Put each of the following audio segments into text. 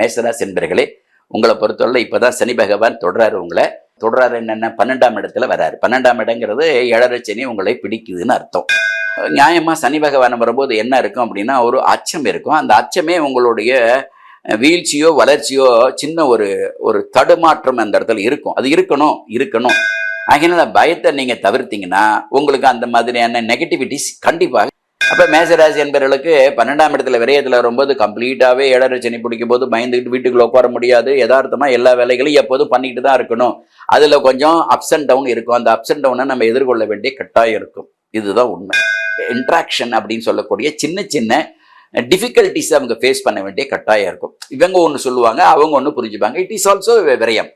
மேசராசி என்பர்களே உங்களை பொறுத்தவரை இப்பதான் சனி பகவான் தொடராரு உங்களை. தொடராரு என்னென்ன பன்னெண்டாம் இடத்துல வராரு. பன்னெண்டாம் இடங்கிறது ஏழரை சனி உங்களை பிடிக்குதுன்னு அர்த்தம். நியாயமாக சனி பகவான் வரும்போது என்ன இருக்கும் அப்படின்னா ஒரு அச்சம் இருக்கும். அந்த அச்சமே உங்களுடைய வீழ்ச்சியோ வளர்ச்சியோ சின்ன ஒரு ஒரு தடுமாற்றம் அந்த இடத்துல இருக்கும். அது இருக்கணும் இருக்கணும். அதனால் பயத்தை நீங்கள் தவிர்த்தீங்கன்னா உங்களுக்கு அந்த மாதிரியான நெகட்டிவிட்டிஸ் கண்டிப்பாக அப்போ மேசராசி என்பவர்களுக்கு பன்னெண்டாம் இடத்துல விரயத்தில் வரும்போது கம்ப்ளீட்டாகவே ஏழரை சனி பிடிக்கும் போது பயந்துக்கிட்டு வீட்டுக்குள்ள உட்கார முடியாது. யதார்த்தமாக எல்லா வேலைகளையும் எப்போதும் பண்ணிக்கிட்டு தான் இருக்கணும். அதில் கொஞ்சம் அப்ஸ் அண்ட் டவுன் இருக்கும். அந்த அப்ஸ் அண்ட் டவுனை நம்ம எதிர்கொள்ள வேண்டிய கட்டாயம் இருக்கும். இதுதான் உண்மை. இன்ட்ராக்ஷன் அப்படின்னு சொல்லக்கூடிய சின்ன சின்ன டிஃபிகல்ட்டிஸ் அவங்க ஃபேஸ் பண்ண வேண்டிய கட்டாயம் இருக்கும். இவங்க ஒன்று சொல்லுவாங்க அவங்க ஒன்று புரிஞ்சுப்பாங்க. இட் இஸ் ஆல்சோ விரயம்.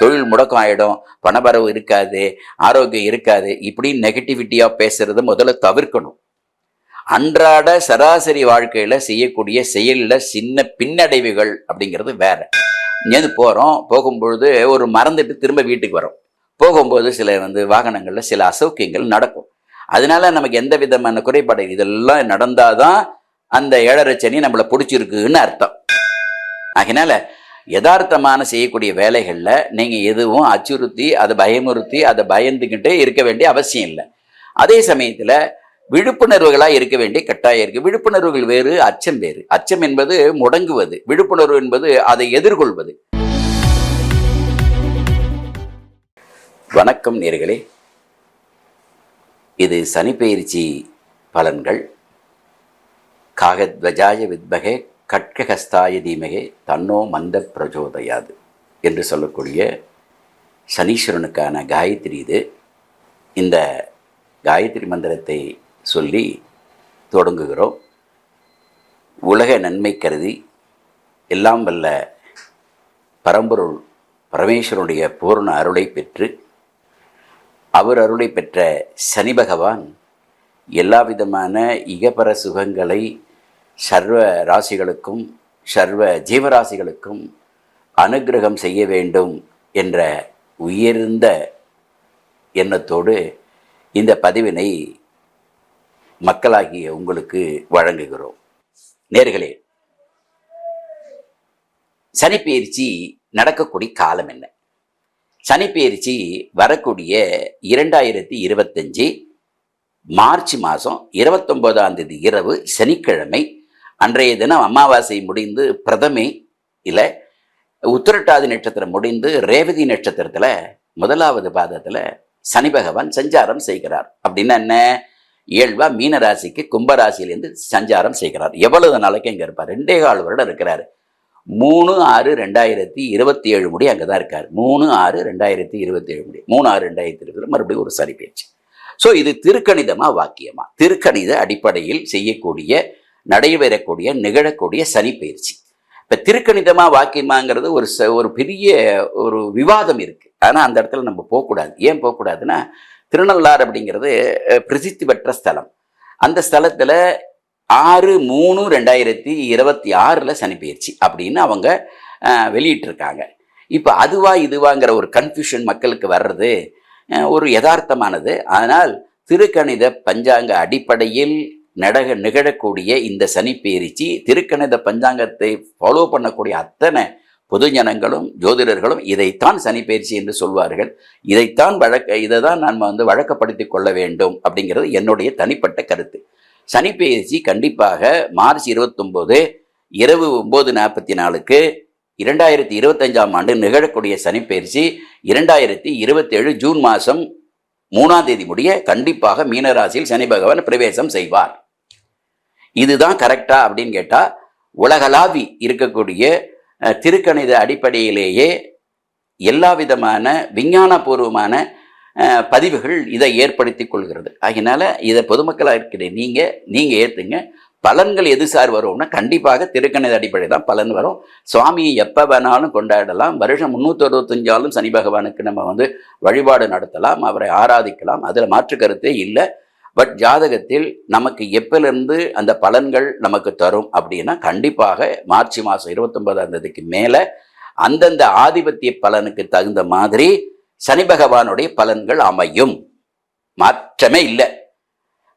தொழில் முடக்கம் ஆகிடும் பணபரவு இருக்காது. ஆரோக்கியம் இருக்காது. இப்படி நெகட்டிவிட்டியாக பேசுறது முதல்ல தவிர்க்கணும். அன்றாட சராசரி வாழ்க்கையில செய்யக்கூடிய செயலில் சின்ன பின்னடைவுகள் அப்படிங்கிறது வேற. இங்கேருந்து போகிறோம் போகும்பொழுது ஒரு மறந்துட்டு திரும்ப வீட்டுக்கு வரோம் போகும்போது சில வந்து வாகனங்களில் சில அசௌக்கியங்கள் நடக்கும். அதனால நமக்கு எந்த விதமான குறைபாடு இதெல்லாம் நடந்தாதான் அந்த ஏழரை சனி நம்மளை பிடிச்சிருக்குன்னு அர்த்தம். அதனால யதார்த்தமான செய்யக்கூடிய வேலைகளில் நீங்கள் எதுவும் அச்சுறுத்தி அதை பயமுறுத்தி அதை பயந்துக்கிட்டே இருக்க வேண்டிய அவசியம் இல்லை. அதே சமயத்தில் விழிப்புணர்வுகளாக இருக்க வேண்டிய கட்டாயம் இருக்கு. விழிப்புணர்வுகள் வேறு அச்சம் வேறு. அச்சம் என்பது முடங்குவது. விழிப்புணர்வு என்பது அதை எதிர்கொள்வது. வணக்கம் நேர்களே. இது சனிப்பெயர்ச்சி பலன்கள். காகத்வஜாய வித்மகே கட்கஹஸ்தாய தீமகே தன்னோ மந்த பிரஜோதயாது என்று சொல்லக்கூடிய சனீஸ்வரனுக்கான காயத்ரி இது. இந்த காயத்ரி மந்திரத்தை சொல்லி தொடங்குகிறோம். உலக நன்மை கருதி எல்லாம் வல்ல பரம்பொருள் பரமேஸ்வரனுடைய பூர்ண அருளை பெற்று அவர் அருளை பெற்ற சனி பகவான் எல்லா விதமான இகபர சுகங்களை சர்வ ராசிகளுக்கும் சர்வ ஜீவராசிகளுக்கும் அனுக்கிரகம் செய்ய வேண்டும் என்ற உயர்ந்த எண்ணத்தோடு இந்த பதிவினை மக்களாகிய உங்களுக்கு வழங்குகிறோம். நேர்களே சனிப்பெயர்ச்சி நடக்கக்கூடிய காலம் என்ன? சனிப்பெயர்ச்சி வரக்கூடிய இரண்டாயிரத்தி இருபத்தஞ்சி மார்ச் மாதம் இருபத்தொம்போதாம் தேதி இரவு சனிக்கிழமை அன்றைய தினம் அமாவாசை முடிந்து பிரதமை இல்லை உத்திரட்டாதி நட்சத்திரம் முடிந்து ரேவதி நட்சத்திரத்தில் முதலாவது பாதத்தில் சனி பகவான் சஞ்சாரம் செய்கிறார். அப்படின்னா என்ன? இயல்பா மீனராசிக்கு கும்பராசியிலேருந்து சஞ்சாரம் செய்கிறார். எவ்வளவு நாளைக்கு இங்கே இருப்பார்? ரெண்டே கால் வருடம் இருக்கிறார். மூணு ஆறு ரெண்டாயிரத்தி இருபத்தி ஏழு முடி அங்கே தான் இருக்கார். மூணு ஆறு ரெண்டாயிரத்தி இருபத்தி ஏழு முடி. மூணு ஆறு ரெண்டாயிரத்தி இருபது மறுபடியும் ஒரு சரி பேச்சு. ஸோ இது திருக்கணிதமா வாக்கியமா? திருக்கணித அடிப்படையில் செய்யக்கூடிய நடைபெறக்கூடிய நிகழக்கூடிய சனி பயிற்சி. இப்போ திருக்கணிதமா வாக்கியமாங்கிறது ஒரு ச ஒரு பெரிய ஒரு விவாதம் இருக்கு. ஆனால் அந்த இடத்துல நம்ம போகக்கூடாது. ஏன் போகக்கூடாதுன்னா திருநள்ளாறு அப்படிங்கிறது பிரசித்தி பெற்ற ஸ்தலம். அந்த ஸ்தலத்தில் ஆறு மூணு ரெண்டாயிரத்தி இருபத்தி ஆறில் சனி பயிற்சி அப்படின்னு அவங்க வெளியிட்டிருக்காங்க. இப்போ அதுவா இதுவாங்கிற ஒரு கன்ஃபியூஷன் மக்களுக்கு வர்றது ஒரு யதார்த்தமானது. ஆனால் திருக்கணித பஞ்சாங்க அடிப்படையில் நடக நிகழக்கூடிய இந்த சனி பயிற்சி திருக்கணித பஞ்சாங்கத்தை ஃபாலோ பண்ணக்கூடிய அத்தனை பொதுஜனங்களும் ஜோதிடர்களும் இதைத்தான் சனிப்பயிற்சி என்று சொல்வார்கள். இதைத்தான் வழக்க இதை தான் நாம் வந்து வழக்கப்படுத்தி கொள்ள வேண்டும் அப்படிங்கிறது என்னுடைய தனிப்பட்ட கருத்து. சனிப்பயிற்சி கண்டிப்பாக மார்ச் இருபத்தொம்போது இரவு ஒம்பது நாற்பத்தி நாலுக்கு இரண்டாயிரத்தி இருபத்தஞ்சாம் ஆண்டு நிகழக்கூடிய சனிப்பயிற்சி இரண்டாயிரத்தி இருபத்தேழு ஜூன் மாதம் மூணாம் தேதி முடிய கண்டிப்பாக மீனராசியில் சனி பகவான் பிரவேசம் செய்வார். இதுதான் கரெக்டா அப்படின்னு கேட்டால் உலகளாவி இருக்கக்கூடிய திருக்கணித அடிப்படையிலேயே எல்லா விதமான விஞ்ஞானபூர்வமான பதிவுகள் இதை ஏற்படுத்தி கொள்கிறது. அதனால இதை பொதுமக்களாக இருக்கிற நீங்கள் நீங்கள் ஏற்றுங்க பலன்கள் எது சார் வரும்னா கண்டிப்பாக திருக்கணித அடிப்படை தான் பலன் வரும். சுவாமியை எப்போ வேணாலும் கொண்டாடலாம். வருஷம் முந்நூற்றி அறுபத்தஞ்சாலும் சனி பகவானுக்கு நம்ம வந்து வழிபாடு நடத்தலாம். அவரை ஆராதிக்கலாம். அதில் மாற்று கருத்தே இல்லை. பட் ஜாதகத்தில் நமக்கு எப்பிலிருந்து அந்த பலன்கள் நமக்கு தரும் அப்படின்னா கண்டிப்பாக மார்ச் மாதம் இருபத்தொன்பதாம் தேதிக்கு மேலே அந்தந்த ஆதிபத்திய பலனுக்கு தகுந்த மாதிரி சனி பகவானுடைய பலன்கள் அமையும். மாற்றமே இல்லை.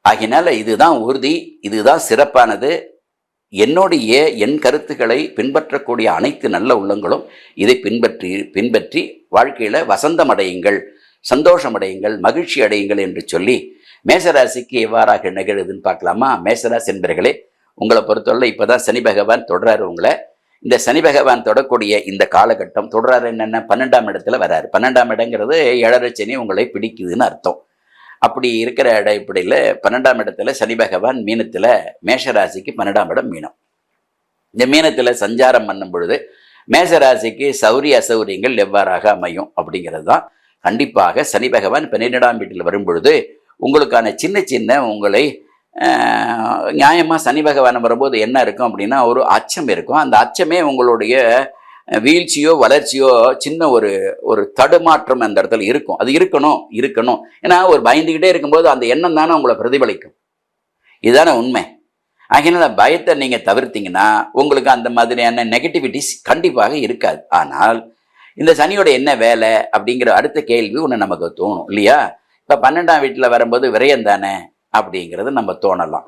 ஆகினால இதுதான் உறுதி இதுதான் சிறப்பானது. என்னுடைய என் கருத்துக்களை பின்பற்றக்கூடிய அனைத்து நல்ல உள்ளங்களும் இதை பின்பற்றி பின்பற்றி வாழ்க்கையில் வசந்தம் அடையுங்கள் சந்தோஷம் அடையுங்கள் மகிழ்ச்சி அடையுங்கள் என்று சொல்லி மேசராசிக்கு எவ்வாறாக நிகழுதுன்னு பார்க்கலாமா? மேசராசி என்பர்களே உங்களை பொறுத்தவரை இப்போதான் சனி பகவான் தொடராரு உங்களை. இந்த சனி பகவான் தொடக்கூடிய இந்த காலகட்டம் தொடராரு என்னென்ன? பன்னெண்டாம் இடத்துல வராரு. பன்னெண்டாம் இடங்கிறது ஏழரை சனி உங்களை பிடிக்குதுன்னு அர்த்தம். அப்படி இருக்கிற அடிப்படையில் பன்னெண்டாம் இடத்துல சனி பகவான் மீனத்தில் மேஷராசிக்கு பன்னெண்டாம் இடம் மீனம். இந்த மீனத்தில் சஞ்சாரம் பண்ணும் பொழுது மேசராசிக்கு சௌரிய அசௌரியங்கள் எவ்வாறாக அமையும் அப்படிங்கிறது தான். கண்டிப்பாக சனி பகவான் பன்னிரெண்டாம் வீட்டில் வரும் பொழுது உங்களுக்கான சின்ன சின்ன உங்களை நியாயமாக சனி பகவான் வரும்போது என்ன இருக்கும் அப்படின்னா ஒரு அச்சம் இருக்கும். அந்த அச்சமே உங்களுடைய வீழ்ச்சியோ வளர்ச்சியோ சின்ன ஒரு ஒரு தடுமாற்றம் அந்த இடத்துல இருக்கும். அது இருக்கணும் இருக்கணும். ஏன்னா ஒரு பயந்துக்கிட்டே இருக்கும்போது அந்த எண்ணம் தானே உங்களை பிரதிபலிக்கும். இதுதானே உண்மை. ஆகின பயத்தை நீங்கள் தவிர்த்தீங்கன்னா உங்களுக்கு அந்த மாதிரியான நெகட்டிவிட்டிஸ் கண்டிப்பாக இருக்காது. ஆனால் இந்த சனியோட என்ன வேலை அப்படிங்கிற அடுத்த கேள்வி ஒன்று நமக்கு தோணும் இல்லையா? இப்போ பன்னெண்டாம் வீட்டில் வரும்போது விரயம் தானே அப்படிங்கிறது நம்ம தோணலாம்.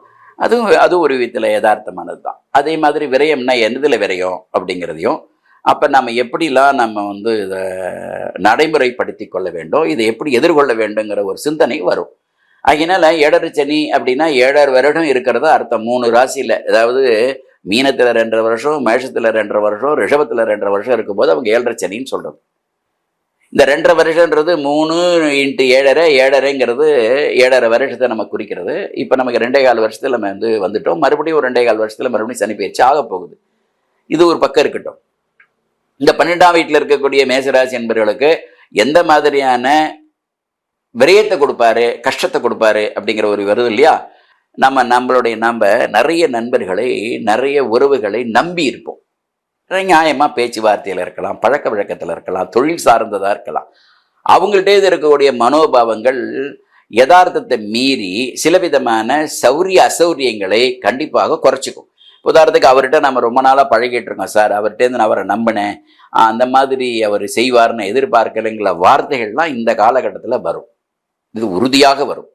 அதுவும் அது ஒரு விதத்தில் யதார்த்தமானது தான். அதே மாதிரி விரயம்னா என்னதில் விரயம் அப்படிங்கிறதையும் அப்போ நம்ம எப்படிலாம் நம்ம வந்து இதை நடைமுறைப்படுத்தி கொள்ள வேண்டும் இதை எப்படி எதிர்கொள்ள வேண்டுங்கிற ஒரு சிந்தனை வரும். அதனால் ஏழரை சனி அப்படின்னா ஏழரை வருடம் இருக்கிறதா அர்த்தம். மூணு ராசியில் அதாவது மீனத்தில் ரெண்டரை வருஷம் மேஷத்தில் ரெண்டரை வருஷம் ரிஷபத்தில் ரெண்டரை வருஷம் இருக்கும்போது அவங்க ஏழரை சனின்னு சொல்கிறது இந்த ரெண்டரை வருஷன்றது மூணு இன்ட்டு ஏழரை ஏழரைங்கிறது ஏழரை வருஷத்தை நம்ம குறிக்கிறது. இப்போ நமக்கு ரெண்டே கால் வருஷத்தில் நம்ம வந்து வந்துட்டோம். மறுபடியும் ஒரு ரெண்டே கால் வருஷத்தில் மறுபடியும் சனி பயிற்சி ஆக போகுது. இது ஒரு பக்கம் இருக்கட்டும். இந்த பன்னெண்டாம் வீட்டில் இருக்கக்கூடிய மேசராசி என்பவர்களுக்கு எந்த மாதிரியான விரயத்தை கொடுப்பாரு கஷ்டத்தை கொடுப்பாரு அப்படிங்கிற ஒரு வருது இல்லையா? நம்ம நம்மளுடைய நம்ம நிறைய நண்பர்களை நிறைய உறவுகளை நம்பி இருப்போம். நியாயமாக பேச்சுவார்த்தையில் இருக்கலாம் பழக்க வழக்கத்தில் இருக்கலாம் தொழில் சார்ந்ததாக இருக்கலாம். அவங்கள்ட்டே இருக்கக்கூடிய மனோபாவங்கள் யதார்த்தத்தை மீறி சில விதமான சௌரிய அசௌரியங்களை கண்டிப்பாக குறைச்சிக்கும். உதாரணத்துக்கு அவர்கிட்ட நம்ம ரொம்ப நாளாக பழகிட்டு இருக்கோம் சார் அவர்கிட்டேருந்து நான் அவரை நம்பினேன். அந்த மாதிரி அவர் செய்வார்னு எதிர்பார்க்கலைங்கிற வார்த்தைகள்லாம் இந்த காலகட்டத்தில் வரும். இது உறுதியாக வரும்.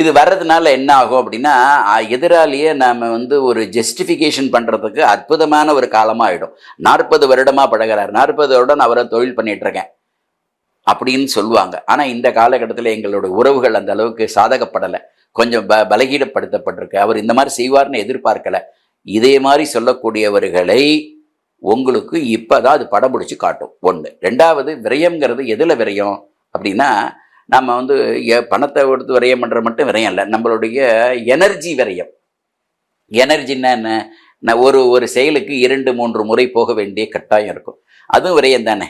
இது வர்றதுனால என்ன ஆகும் அப்படின்னா எதிராளியே நாம் வந்து ஒரு ஜஸ்டிஃபிகேஷன் பண்ணுறதுக்கு அற்புதமான ஒரு காலமாக ஆகிடும் நாற்பது வருடமாக பழகிறார். நாற்பது வருடம் அவரை தொழில் பண்ணிகிட்ருக்கேன் அப்படின்னு சொல்லுவாங்க. ஆனால் இந்த காலகட்டத்தில் எங்களோட உறவுகள் அந்த அளவுக்கு சாதகப்படலை. கொஞ்சம் ப பலகீனப்படுத்தப்பட்டிருக்கு. அவர் இந்த மாதிரி செய்வார்னு எதிர்பார்க்கலை. இதே மாதிரி சொல்லக்கூடியவர்களை உங்களுக்கு இப்போ தான் அது படம் பிடிச்சி காட்டும். ஒன்று ரெண்டாவது விரயம்ங்கிறது எதில் விரயம் அப்படின்னா நம்ம வந்து பணத்தை கொடுத்து விரயம் பண்ணுற மட்டும் விரயம் இல்லை. நம்மளுடைய எனர்ஜி விரயம். எனர்ஜின்னா என்ன? நான் ஒரு ஒரு செயலுக்கு இரண்டு மூன்று முறை போக வேண்டிய கட்டாயம் இருக்கும். அதுவும் விரயம் தானே?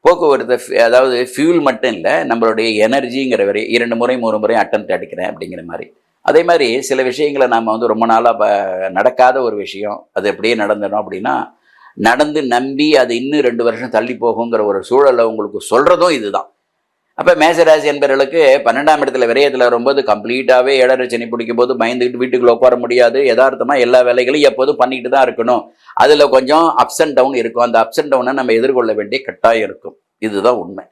போக்குவரத்து அதாவது ஃபியூல் மட்டும் இல்லை நம்மளுடைய எனர்ஜிங்கிற வரை இரண்டு முறை மூணு முறை அட்டம் அடிக்கிறேன் அப்படிங்கிற மாதிரி. அதே மாதிரி சில விஷயங்களை நாம் வந்து ரொம்ப நாளாக நடக்காத ஒரு விஷயம் அது எப்படியே நடந்துடும் அப்படின்னா நடந்து நம்பி அது இன்னும் ரெண்டு வருஷம் தள்ளி போகுங்கிற ஒரு சூழலை உங்களுக்கு சொல்கிறதும் இதுதான். அப்போ மேசராசி என்பவர்களுக்கு பன்னெண்டாம் இடத்துல விரயத்தில் வரும்போது கம்ப்ளீட்டாகவே ஏழரை சனி பிடிக்கும் போது பயந்துக்கிட்டு வீட்டுக்குள்ளே உட்கார முடியாது. யதார்த்தமாக எல்லா வேலைகளையும் எப்போதும் பண்ணிக்கிட்டு தான் இருக்கணும். அதில் கொஞ்சம் அப்ஸ் அண்ட் டவுன் இருக்கும். அந்த அப்ஸ் அண்ட் டவுனை நம்ம எதிர்கொள்ள வேண்டிய கட்டாயம் இருக்கும். இதுதான் உண்மை.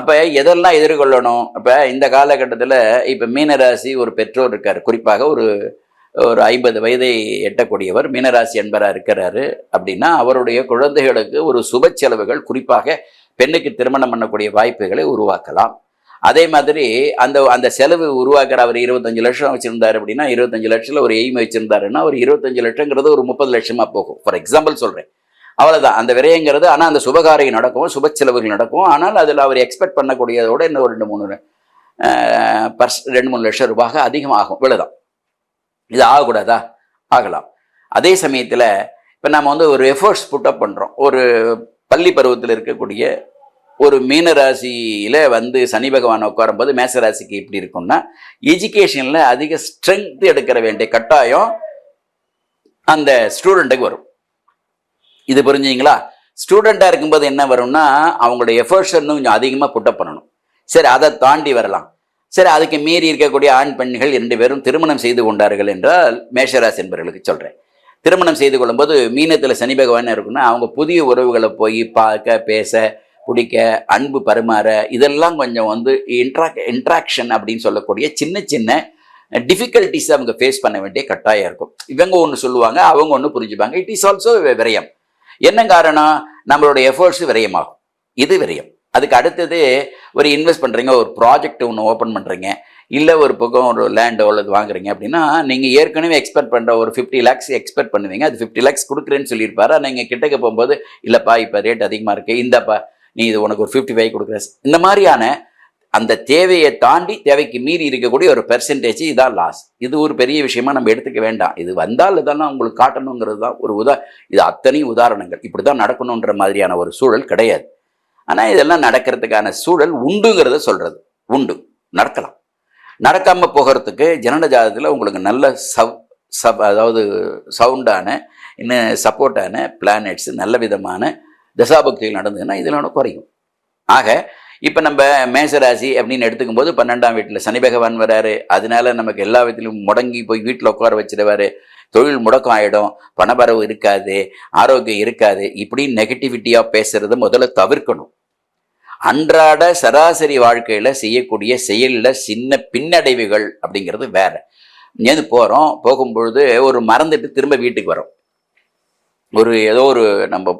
அப்போ எதெல்லாம் எதிர்கொள்ளணும்? அப்போ இந்த காலகட்டத்தில் இப்போ மீனராசி ஒரு பெற்றோர் இருக்கார். குறிப்பாக ஒரு ஒரு ஐம்பது வயதை எட்டக்கூடியவர் மீனராசி என்பராக இருக்கிறாரு. அப்படின்னா அவருடைய குழந்தைகளுக்கு ஒரு சுப செலவுகள் குறிப்பாக பெண்ணுக்கு திருமணம் பண்ணக்கூடிய வாய்ப்புகளை உருவாக்கலாம். அதே மாதிரி அந்த அந்த செலவு உருவாக்குற அவர் இருபத்தஞ்சு லட்சம் வச்சுருந்தார் அப்படின்னா இருபத்தஞ்சு லட்சத்தில் ஒரு எய்ம் வச்சுருந்தாருன்னா ஒரு இருபத்தஞ்சு லட்சங்கிறது ஒரு முப்பது லட்சமாக போகும். ஃபார் எக்ஸாம்பிள் சொல்கிறேன் அவ்வளோதான் அந்த விரயங்கிறது ஆனால் அந்த சுபகாரியம் நடக்கும் சுப செலவுகள் நடக்கும். ஆனால் அதில் அவர் எக்ஸ்பெக்ட் பண்ணக்கூடியதோட இன்னும் ரெண்டு மூணு பர்ஸ் ரெண்டு மூணு லட்சம் ரூபாய் அதிகமாகும். இவ்வளோதான் இது ஆகக்கூடாதா? ஆகலாம். அதே சமயத்தில் இப்போ நம்ம வந்து ஒரு எஃபர்ட்ஸ் புட்டப் பண்ணுறோம் ஒரு பள்ளி பருவத்தில் இருக்கக்கூடிய ஒரு மீன ராசியில் வந்து சனி பகவான் உட்காரும்போது மேசராசிக்கு எப்படி இருக்கும்னா எஜுகேஷனில் அதிக ஸ்ட்ரென்த் எடுக்கிற வேண்டிய கட்டாயம் அந்த ஸ்டூடெண்ட்டுக்கு வரும். இது புரிஞ்சுங்களா ஸ்டூடெண்ட்டாக இருக்கும்போது என்ன வரும்னா அவங்களோட எஃபர்ட்ஸ் இன்னும் கொஞ்சம் அதிகமாக புட்டப் பண்ணணும். சரி அதை தாண்டி வரலாம். சரி அதுக்கு மீறி இருக்கக்கூடிய ஆண் பெண்கள் இரண்டு பேரும் திருமணம் செய்து கொண்டார்கள் என்றால் மேஷராசி என்பவர்களுக்கு சொல்கிறேன் திருமணம் செய்து கொள்ளும்போது மீனத்தில் சனி பகவான் இருக்குன்னா அவங்க புதிய உறவுகளை போய் பார்க்க பேச பிடிக்க அன்பு பரிமாற இதெல்லாம் கொஞ்சம் வந்து இன்ட்ராக் இன்ட்ராக்ஷன் அப்படின்னு சொல்லக்கூடிய சின்ன சின்ன டிஃபிகல்ட்டிஸ் அவங்க ஃபேஸ் பண்ண வேண்டிய கட்டாயம் இருக்கும். இவங்க ஒன்று சொல்லுவாங்க அவங்க ஒன்று புரிஞ்சுப்பாங்க. இட் இஸ் ஆல்சோ விரயம். என்ன காரணம்? நம்மளோட எஃபர்ட்ஸ் விரயமாகும். இது விரயம். அதுக்கு அடுத்தது ஒரு இன்வெஸ்ட் பண்ணுறீங்க ஒரு ப்ராஜெக்ட் ஒன்று ஓப்பன் பண்ணுறீங்க இல்லை ஒரு பக்கம் ஒரு லேண்டோ அல்லது வாங்குறீங்க அப்படின்னா நீங்கள் ஏற்கனவே எக்ஸ்பெக்ட் பண்ணுற ஒரு ஃபிஃப்டி லேக்ஸ் எக்ஸ்பெக்ட் பண்ணுவீங்க. அது ஃபிஃப்டி லேக்ஸ் கொடுக்குறேன்னு சொல்லியிருப்பாரு. நீங்கள் கிட்டக்க போகும்போது இல்லைப்பா இப்போ ரேட் அதிகமாக இருக்குது இந்தப்பா நீ இது உனக்கு ஒரு ஃபிஃப்டி ஃபைவ் கொடுக்குற. இந்த மாதிரியான அந்த தேவையை தாண்டி தேவைக்கு மீறி இருக்கக்கூடிய ஒரு பெர்சன்டேஜ் இதான் லாஸ் இது ஒரு பெரிய விஷயமா நம்ம எடுத்துக்க வேண்டாம். இது வந்தால் இதெல்லாம் உங்களுக்கு காட்டணுங்கிறது தான் ஒரு உதா இது அத்தனையும் உதாரணங்கள். இப்படி தான் நடக்கணுன்ற மாதிரியான ஒரு சூழல் கிடையாது. ஆனால் இதெல்லாம் நடக்கிறதுக்கான சூழல் உண்டுங்கிறத சொல்கிறது உண்டு. நடக்கலாம். நடக்காமல் போகிறதுக்கு ஜனன ஜாதகத்தில் உங்களுக்கு நல்ல சவ் சப் அதாவது சவுண்டான இன்னும் சப்போர்ட்டான பிளானட்ஸ் நல்ல விதமான தசாபக்திகள் நடந்ததுன்னா இதெல்லாம் குறையும். ஆக இப்போ நம்ம மேசராசி அப்படின்னு எடுத்துக்கும் போது பன்னெண்டாம் வீட்டில் சனி பகவான் வராரு. அதனால நமக்கு எல்லா விதத்திலும் முடங்கி போய் வீட்டில் உட்கார வச்சிருவாரு. தொழில் முடக்கம் ஆகிடும் பணபரவு இருக்காது. ஆரோக்கியம் இருக்காது. இப்படி நெகட்டிவிட்டியாக பேசுறத முதல்ல தவிர்க்கணும். அன்றாட சராசரி வாழ்க்கையில் செய்யக்கூடிய செயலில் சின்ன பின்னடைவுகள் அப்படிங்கிறது வேறு. இங்கேருந்து போகிறோம் போகும்பொழுது ஒரு மறந்துட்டு திரும்ப வீட்டுக்கு வரோம். ஒரு ஏதோ ஒரு நம்ம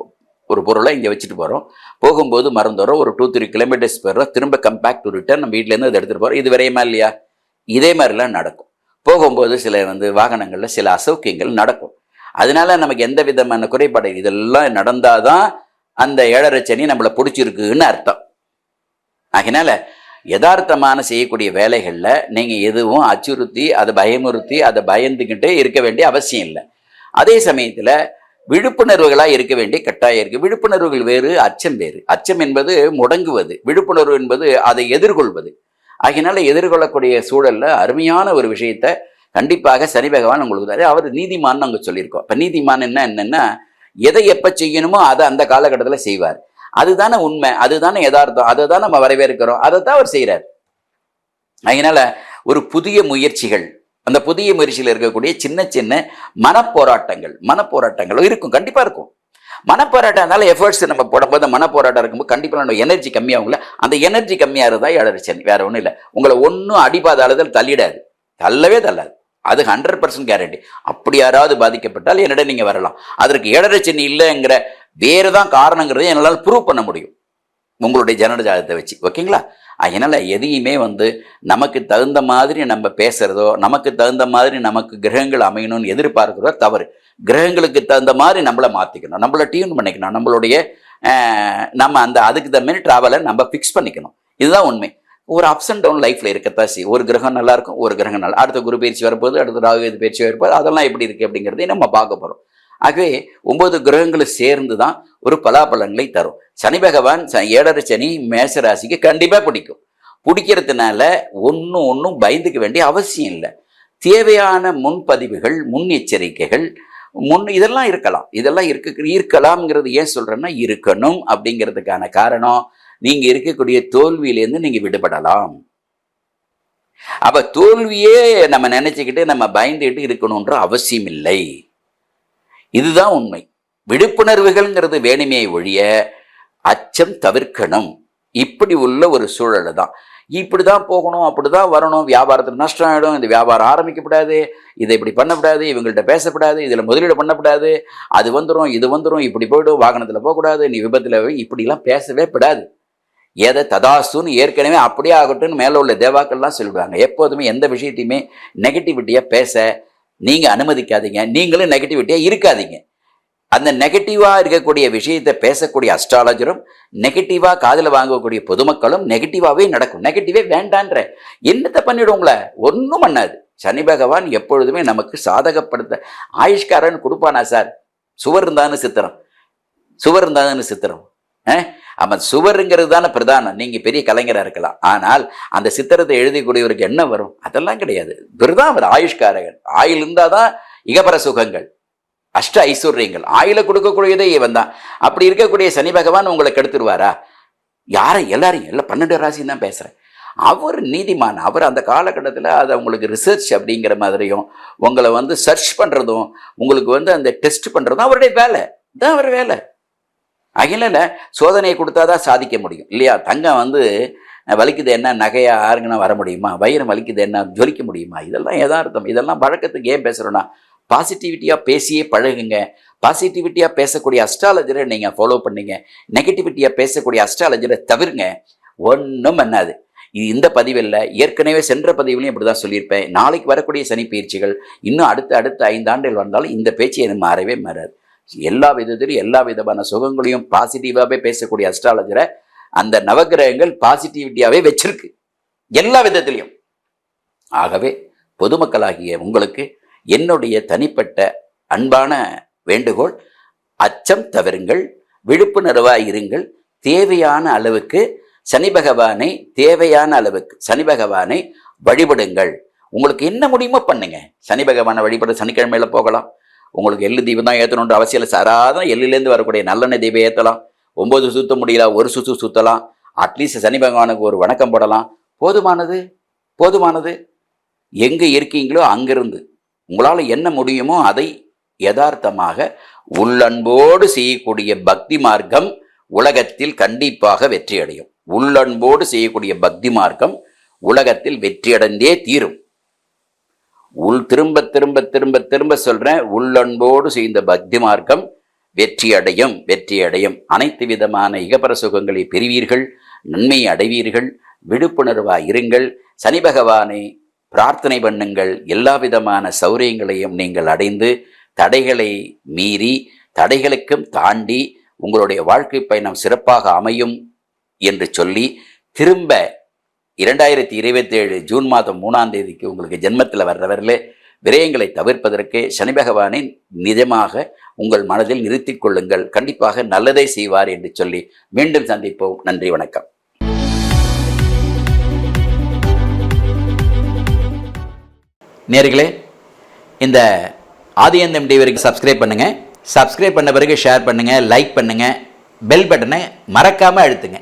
ஒரு பொருளை இங்கே வச்சுட்டு போகிறோம் போகும்போது மறந்துடுறோம் ஒரு டூ த்ரீ கிலோமீட்டர்ஸ் போயிடுறோம். திரும்ப கம்பேக் டு ரிட்டர்ன் நம்ம வீட்டிலேருந்து அதை எடுத்துகிட்டு போகிறோம் இது விரையுமா இல்லையா? இதே மாதிரிலாம் நடக்கும். போகும்போது சில வந்து வாகனங்களில் சில அசௌக்கியங்கள் நடக்கும். அதனால நமக்கு எந்த விதமான குறைபாடு இதெல்லாம் நடந்தால் தான் அந்த ஏழரை சனி நம்மளை பிடிச்சிருக்குன்னு அர்த்தம். அதனால யதார்த்தமான செய்யக்கூடிய வேலைகளில் நீங்கள் எதுவும் அச்சுறுத்தி அதை பயமுறுத்தி அதை பயந்துக்கிட்டே இருக்க வேண்டிய அவசியம் இல்லை. அதே சமயத்தில் விழிப்புணர்வுகளாக இருக்க வேண்டிய கட்டாயம் இருக்குது விழிப்புணர்வுகள் வேறு அச்சம் வேறு. அச்சம் என்பது முடங்குவது. விழிப்புணர்வு என்பது அதை எதிர்கொள்வது. ஆகினால எதிர்கொள்ளக்கூடிய சூழலில் அருமையான ஒரு விஷயத்த கண்டிப்பாக சனி பகவான் உங்களுக்கு தரு அவர் நீதிமான் அங்கே சொல்லியிருக்கோம். இப்போ நீதிமான் என்ன என்னென்னா எதை எப்போ செய்யணுமோ அதை அந்த காலகட்டத்தில் செய்வார். அதுதானே உண்மை அதுதானே யதார்த்தம் அதை தான் நம்ம வரவேற்கிறோம் அதை தான் அவர் செய்கிறார் அதனால ஒரு புதிய முயற்சிகள் அந்த புதிய முயற்சியில் இருக்கக்கூடிய சின்ன சின்ன மனப்போராட்டங்கள் மனப்போராட்டங்கள் இருக்கும் கண்டிப்பாக இருக்கும். மனப்போராட்டம்னால எஃபர்ட்ஸ் நம்ம போடும்போது மனப்போராட்டம் இருக்கும்போது கண்டிப்பாக நம்ம எனர்ஜி கம்மியாகும்ல அந்த எனர்ஜி கம்மியாக இருந்தால் ஏழரைச்சனி வேற ஒன்றும் இல்லை. உங்களை ஒன்றும் அடிபாத அளவில் தள்ளிடாது. தள்ளவே தள்ளாது. அது ஹண்ட்ரட் பர்சன்ட் கேரண்டி அப்படி யாராவது பாதிக்கப்பட்டால் என்னிடம் நீங்கள் வரலாம். அதற்கு ஏழரைச்சனி இல்லைங்கிற வேறு தான் காரணங்கிறதை என்னால் ப்ரூவ் பண்ண முடியும். உங்களுடைய ஜனன ஜாதகத்தை வச்சு. ஓகேங்களா? அதனால் எதையுமே வந்து நமக்கு தகுந்த மாதிரி நம்ம பேசுகிறதோ நமக்கு தகுந்த மாதிரி நமக்கு கிரகங்கள் அமையணும்னு எதிர்பார்க்கிறதோ தவறு. கிரகங்களுக்கு தகுந்த மாதிரி நம்மளை மாற்றிக்கணும் நம்மளை டியூன் பண்ணிக்கணும். நம்மளுடைய நம்ம அந்த அதுக்கு தகுந்த மாதிரி ட்ராவலை நம்ம ஃபிக்ஸ் பண்ணிக்கணும். இதுதான் உண்மை. ஒரு அப்ஸ் அண்ட் டவுன் லைஃப்பில் இருக்கத்தான் செய்யும். ஒரு கிரகம் நல்லா இருக்கும் ஒரு கிரகம் நல்லா. அடுத்த குரு பயிற்சி வரப்போகுது அடுத்த ராகு கேது பயிற்சி வரப்போகுது அதெல்லாம் எப்படி இருக்குது அப்படிங்கிறதையும் நம்ம பார்க்க போகிறோம் ஆகவே ஒன்பது கிரகங்களும் சேர்ந்து தான் ஒரு பலாபலன்களை தரும். சனி பகவான் ச- ஏழரை சனி மேச ராசிக்கு கண்டிப்பாக பிடிக்கும். பிடிக்கிறதுனால ஒன்றும் ஒன்றும் பயந்துக்க வேண்டிய அவசியம் இல்லை. தேவையான முன்பதிவுகள் முன்னெச்சரிக்கைகள் முன் இதெல்லாம் இருக்கலாம். இதெல்லாம் இருக்க இருக்கலாம்ங்கிறது ஏன் சொல்கிறேன்னா இருக்கணும் அப்படிங்கிறதுக்கான காரணம். நீங்கள் இருக்கக்கூடிய தோல்வியிலேருந்து நீங்கள் விடுபடலாம். அப்போ தோல்வியே நம்ம நினச்சிக்கிட்டு நம்ம பயந்துகிட்டு இருக்கணுன்ற அவசியம் இல்லை. இதுதான் உண்மை. விழிப்புணர்வுகள்ங்கிறது வேணுமே ஒழிய அச்சம் தவிர்க்கணும். இப்படி உள்ள ஒரு சூழல் தான். இப்படி தான் போகணும் அப்படி தான் வரணும் வியாபாரத்தில் நஷ்டம் ஆகிடும் இந்த வியாபாரம் ஆரம்பிக்கப்படாது இதை இப்படி பண்ணக்கூடாது இவங்கள்ட்ட பேசக்கூடாது இதில் முதலீடு பண்ணக்கூடாது அது வந்துடும் இது வந்துடும் இப்படி போய்டும் வாகனத்தில் போகக்கூடாது நீ விபத்தில் இப்படிலாம் பேசவே படாது. எதை ததாசுன்னு ஏற்கனவே அப்படியே ஆகட்டும்னு மேலே உள்ள தேவாக்கள்லாம் சொல்லுவாங்க. எப்போதுமே எந்த விஷயத்தையுமே நெகட்டிவிட்டியாக பேச நீங்கள் அனுமதிக்காதீங்க. நீங்களும் நெகட்டிவிட்டியாக இருக்காதீங்க. அந்த நெகட்டிவாக இருக்கக்கூடிய விஷயத்தை பேசக்கூடிய அஸ்ட்ராலஜரும் நெகட்டிவாக காதில் வாங்கக்கூடிய பொதுமக்களும் நெகட்டிவாகவே நடக்கும். நெகட்டிவே வேண்டான்ற. என்னத்தை பண்ணிடுவோங்களே ஒன்றும் பண்ணாது. சனி பகவான் எப்பொழுதுமே நமக்கு சாதகப்படுத்த ஆயுஷ்காரன் கொடுப்பானா சார்? சுவர் இருந்தான்னு சித்திரம். சுவர் இருந்தான்னு சித்திரம். ஆ? அவன் சுவருங்கிறது தானே பிரதானம். நீங்கள் பெரிய கலைஞராக இருக்கலாம். ஆனால் அந்த சித்திரத்தை எழுதக்கூடியவருக்கு என்ன வரும்? அதெல்லாம் கிடையாது. இவர்தான் அவர் ஆயுஷ்காரகன். ஆயுள் இருந்தாதான் இகபர சுகங்கள். அஷ்ட ஐஸ்வர்யங்கள். ஆயில கொடுக்கக்கூடியதே இவன் தான். அப்படி இருக்கக்கூடிய சனி பகவான் உங்களை கெடுத்துருவாரா? யாரை? எல்லாரையும். எல்லாம் பன்னெண்டு ராசி தான் பேசுகிறேன் அவர் நீதிமான். அவர் அந்த காலகட்டத்தில் அதை உங்களுக்கு ரிசர்ச் அப்படிங்கிற மாதிரியும் உங்களை வந்து சர்ச் பண்ணுறதும் உங்களுக்கு வந்து அந்த டெஸ்ட் பண்ணுறதும் அவருடைய வேலை. தான் அவர் வேலை. அகிலில் சோதனையை கொடுத்தாதான் சாதிக்க முடியும். இல்லையா? தங்கம் வந்து வலிக்குது என்ன? நகையா ஆறுங்கன்னா வர முடியுமா? வயிறு வலிக்குது என்ன? ஜொலிக்க முடியுமா? இதெல்லாம் எதார்த்தம் இதெல்லாம் வழக்கத்துக்கு ஏன் பேசுகிறோன்னா பாசிட்டிவிட்டியாக பேசியே பழகுங்க. பாசிட்டிவிட்டியாக பேசக்கூடிய அஸ்ட்ராலஜரை நீங்கள் ஃபாலோ பண்ணீங்க. நெகட்டிவிட்டியாக பேசக்கூடிய அஸ்ட்ராலஜரை தவிருங்க. ஒன்றும் பண்ணாது. இது இந்த பதிவில் ஏற்கனவே சென்ற பதிவிலையும் இப்படி தான் சொல்லியிருப்பேன். நாளைக்கு வரக்கூடிய சனி பயிற்சிகள் இன்னும் அடுத்த அடுத்த ஐந்தாண்டுகள் வந்தாலும் இந்த பேச்சு எனக்கு மாறவே மாறாது. எல்லா விதத்திலும் எல்லா விதமான சுகங்களையும் பாசிட்டிவாகவே பேசக்கூடிய அஸ்ட்ராலஜரை அந்த நவகிரகங்கள் பாசிட்டிவிட்டியாகவே வச்சிருக்கு. எல்லா விதத்திலையும். ஆகவே பொதுமக்களாகிய உங்களுக்கு என்னுடைய தனிப்பட்ட அன்பான வேண்டுகோள் அச்சம் தவிருங்கள் விழிப்புணர்வாக இருங்கள். தேவையான அளவுக்கு சனி பகவானை தேவையான அளவுக்கு சனி பகவானை வழிபடுங்கள். உங்களுக்கு என்ன முடியுமோ பண்ணுங்க. சனி பகவானை வழிபட சனிக்கிழமையில போகலாம். உங்களுக்கு எள்ளு தீபம் தான் ஏற்றணுன்ற அவசியம் இல்லை. சாராதான் எள்ளுலேருந்து வரக்கூடிய நல்லெண்ணெய் தீபம் ஏற்றலாம் ஒம்பது சுத்த முடியல ஒரு சுத்து சுத்தலாம். அட்லீஸ்ட் சனி பகவானுக்கு ஒரு வணக்கம் போடலாம். போதுமானது? போதுமானது? எங்கே இருக்கீங்களோ அங்கிருந்து. உங்களால் என்ன முடியுமோ அதை யதார்த்தமாக உள்ளன்போடு செய்யக்கூடிய பக்தி மார்க்கம் உலகத்தில் கண்டிப்பாக வெற்றியடையும். உள்ளன்போடு செய்யக்கூடிய பக்தி மார்க்கம் உலகத்தில் வெற்றியடைந்தே தீரும். உள் திரும்ப திரும்ப திரும்ப திரும்ப சொல்றேன். உள்ளன்போடு செய்த பக்தி மார்க்கம் வெற்றி அடையும் வெற்றி அடையும். அனைத்து விதமான இகபர சுகங்களை பெறுவீர்கள் நன்மை அடைவீர்கள். விழிப்புணர்வாக இருங்கள். சனி பகவானை பிரார்த்தனை பண்ணுங்கள். எல்லா விதமான சௌரியங்களையும் நீங்கள் அடைந்து தடைகளை மீறி தடைகளுக்கும் தாண்டி உங்களுடைய வாழ்க்கை பயணம் சிறப்பாக அமையும் என்று சொல்லி திரும்ப இரண்டாயிரத்தி இருபத்தி ஏழு ஜூன் மாதம் மூணாம் தேதிக்கு உங்களுக்கு ஜென்மத்தில் வர்றவர்களே விரயங்களை தவிர்ப்பதற்கு சனி பகவானை நிஜமாக உங்கள் மனதில் நிறுத்தி கொள்ளுங்கள். கண்டிப்பாக நல்லதை செய்வார் என்று சொல்லி மீண்டும் சந்திப்போம். நன்றி வணக்கம். நேர்களே இந்த ஆதியந்தம் டிவிக்கு சப்ஸ்கிரைப் பண்ணுங்கள் சப்ஸ்கிரைப் பண்ண பிறகு ஷேர் பண்ணுங்கள் லைக் பண்ணுங்கள் பெல் பட்டனை மறக்காமல் அழுத்துங்க.